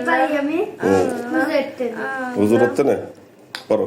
পারি আমি বুঝতে হুজুরের না করো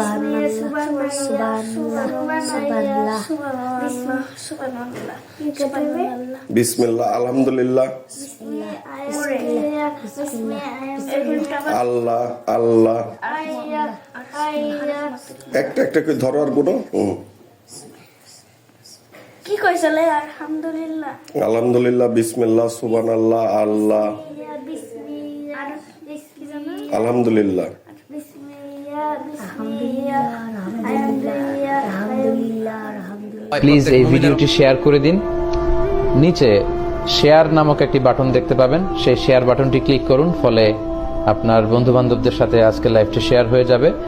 সুবহানাল্লাহ সুবহানাল্লাহ সুবহানাল্লাহ সুবহানাল্লাহ সুবহানাল্লাহ। সুবহানাল্লাহ সুবহানাল্লাহ বিসমিল্লাহ আলহামদুলিল্লাহ। আল্লাহ আল্লাহ। একটা একটা করে ধরো আর গুনো কি কইছলে আলহামদুলিল্লাহ। আলহামদুলিল্লাহ বিসমিল্লাহ সুবান আল্লাহ। আল্লাহ আলহামদুলিল্লাহ। প্লিজ এই ভিডিওটি শেয়ার করে দিন। নিচে শেয়ার নামক একটি বাটন দেখতে পাবেন। সেই শেয়ার বাটনটি ক্লিক করুন, ফলে আপনার বন্ধু বান্ধবদের সাথে আজকে লাইভটি শেয়ার হয়ে যাবে।